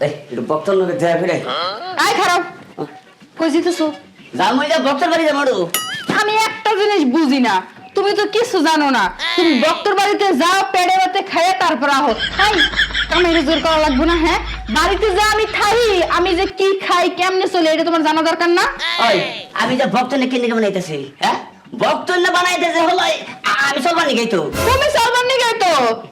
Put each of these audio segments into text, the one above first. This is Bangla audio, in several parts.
এই একটু বক্তর লোকে দেয়া ফিরে আয়। খারাপ। কই জিতেছো যা যা বক্তর বাড়ি যা আমি একটা জিনিস বুঝি না। তুমি তো কিছু জানো না। তুমি ডক্টর বাড়িতে যাও পেড়ে বাতে খাইয়ে তারপর আহো। হাই কামের জোর করা লাগবে না হ্যাঁ? বাড়িতে যা আমি খাই। আমি যে কি খাই কেমনে চলে এটা তোমার জানা দরকার না? ওই আমি যা বক্তর না কিনে বানাইতেছি হ্যাঁ? বক্তর না বানাইতেছে হলো আমি চলবা নি তো? তুমি তো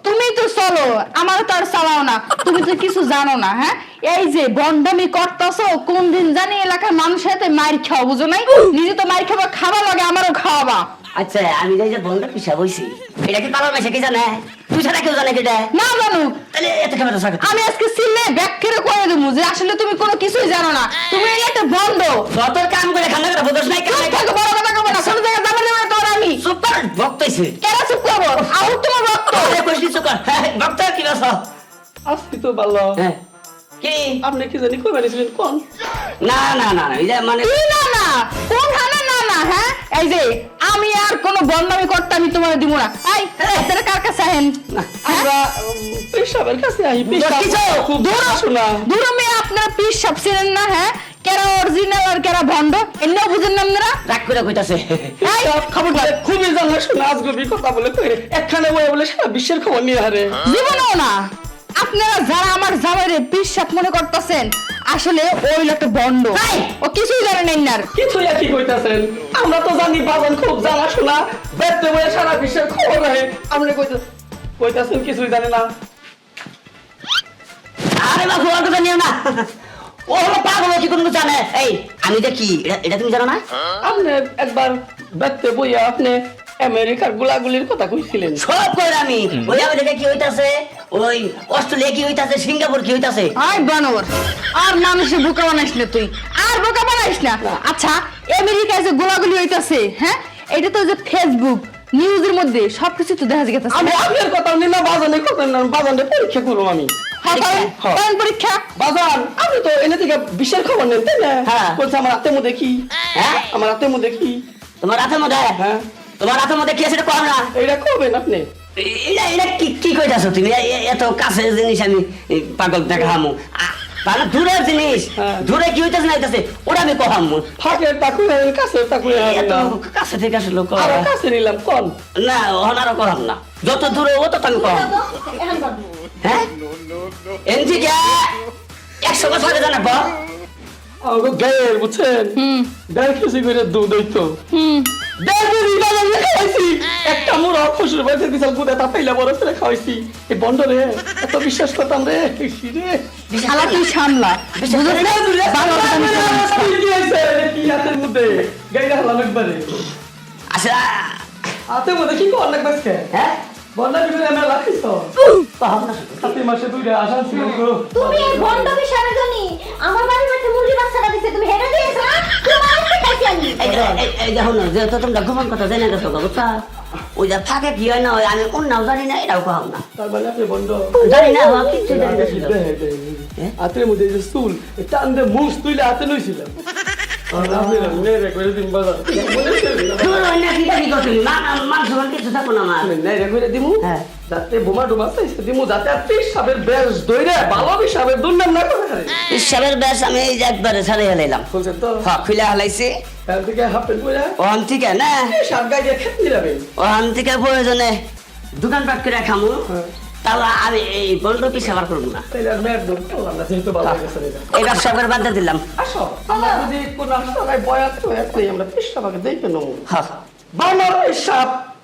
তুমি তো চলো আমার তো আর চালাও না তুমি তো কিছু জানো না হ্যাঁ? এই যে বন্ডামি করতেছো কোন দিন জানি এলাকার মানুষের হাতে মার খাওয়া বুঝো নাই? নিজে তো মার খাবা খাওয়া লাগে আমারও খাওয়াবা। আচ্ছা আমি যে বন্ধ পিসা বইছি। এটা কি পালার মাসে কি জানে? তুই ছাড়া কেউ জানে কেটা? না জানো। তাহলে এত কেমন সাথে আমি আজকে সিলে ব্যাক করে করে দেবো যে আসলে তুমি কোনো কিছুই জানো না। তুমি একটা বন্ধ। যতর কাম করে খান্না করে নাই থাকো, বড় কথা কবে না আমি সুপার বক্তইছে কেন চুপ করব? আউট তোমার রক্ত। আরে কইছি সুপার বক্ত কি বাস আজকে তো ভালো হ্যাঁ। কি? আপনি কি জানি কই বানিয়েছিলেন কোন? না না না না এই মানে না না? কোন খানা না না হ্যাঁ? এই যে আমি আর কোনো বন্ডামি করতে আমি তোমার দিব না। এই এদের কার কাছে আহেন? আমরা পেশাবের কাছে আই পেশাব দূর আপনার চিনেন না হ্যাঁ কেরা অরিজিনাল আর কেরা ভন্ড এমনিও বুঝেন না আপনারা রাগ করে কইতাছে। খবরদার খুবই জানা শোনা আজগবি কথা বলে কই? রে একখানে বলে বলে সারা বিশ্বের খবর নিয়ে হারে জীবনেও না। আপনারা যারা আমার জামাইরে বিশ্বাস মনে করতেছেন আসলে ওই লোকটা বন্ড ও কিছুই জানেন না কিছু কি কইতাছেন। আমরা তো জানি বাজান খুব জানা শোনা। বেতে বলে সারা বিশ্বের খবর রাখে আপনি কইতা কইতাছেন কিছুই জানে না। আরে বাবু কথা নিও না। ও হলো পাগল কি কোনো জানে? এই আমি যে কি এটা- এটা তুমি জানো না? আপনি একবার বইয়া আপনি আমেরিকার গুলাগুলির কথা কইছিলেন। সব আমি। ওই আমেরিকা কি হইতাছে? ওই অস্ট্রেলিয়া কি হইতাছে? সিঙ্গাপুর কি হইতাছে? আই বানর আর মানুষের বোকা বানাইস না তুই। আর বোকা বানাইস না। আচ্ছা আমেরিকায় যে গোলাগুলি হইতাছে হ্যাঁ? এটা তো যে ফেসবুক নিউজের মধ্যে সবকিছু তো দেখা যাচ্ছে আমি আপনার কথা নি না বাজানে কথা না বাজানে পরীক্ষা করব আমি। করেন, হ্যাঁ। করেন পরীক্ষা। বাজান আপনি তো এনে থেকে বিশ্বের খবর নেন তাই না? হ্যাঁ। বলছে আমার হাতের মধ্যে কি? হ্যাঁ? আমার মধ্যে কি? তোমার হাতের মধ্যে? হ্যাঁ। তোমার হাতের মধ্যে কি আছে এটা কর না। আপনি? এটা এটা কি কি কইতাছো তুমি? এ- এ- এত কাছের জিনিস আমি পাগল দেখা হামু আ- মানে দূরের জিনিস। দূরে কি হইতাছে না হইতাছে ওরা আমি কহামু। ফাঁকের তাকুয়ে কাছে তাকুয়ে কাছে থেকে আসলে কাছে নিলাম কোন? না ওখানে আরও করাম না। যত দূরে ও তত আমি করাম হ্যাঁ? এনজি কে? একশো বছর আগে জানাব। আমাকে গায়ের বুঝছেন? দেড় কেজি করে দুধ হইতো দেড় কেজি বাজার খাওয়াইছি একটা মোর অফসর বাজার বিশাল গুদে তা পাইলা বড় ছেলে খাওয়াইছি। এই বন্ধ রে এত বিশ্বাস করতাম রে রে। শালা তুই সামলা কথা আমি। কি হাতের মধ্যে? আচ্ছা কি কর লাগবে হ্যাঁ? বন্যা বিগুলো আমরা লাগাইছ হাতে মাসে দুইটা আসান ছিল তুমি এই ভণ্ড বিষয়ের জন্য আমার বাড়ির মধ্যে মুরগি বাচ্চাটা দিছে তুমি হেরে দিয়েছ এই দেখো না যেহেতু তোমরা গোপন কথা জেনে গেছো বুঝছা ওই যে থাকে কি হয় না আমি অন্যও জানি না এটাও কহাম না মানে জানি না হওয়া কিচ্ছু জানি না ছিল। মধ্যে যে চুল টান দিয়ে মুখ তুইলে হাতে লইছিলাম আমি একবারে হেলাইলাম হ্যাঁ খুলে হেলাইছি। হাফ প্যান্ট পরে? ওখান থেকে না। ওখান থেকে প্রয়োজনে দোকানপাট করে খামু। হ্যাঁ। তাহলে আমি এই বন্ধ কি সেবার করব না। এই ব্যবসা করে বাদ দিলাম। আসো আমরা যদি কোনো রাস্তায় বয়াত তো আমরা পিস সাবাকে দেখে নেব। হ্যাঁ। বানর সাপ।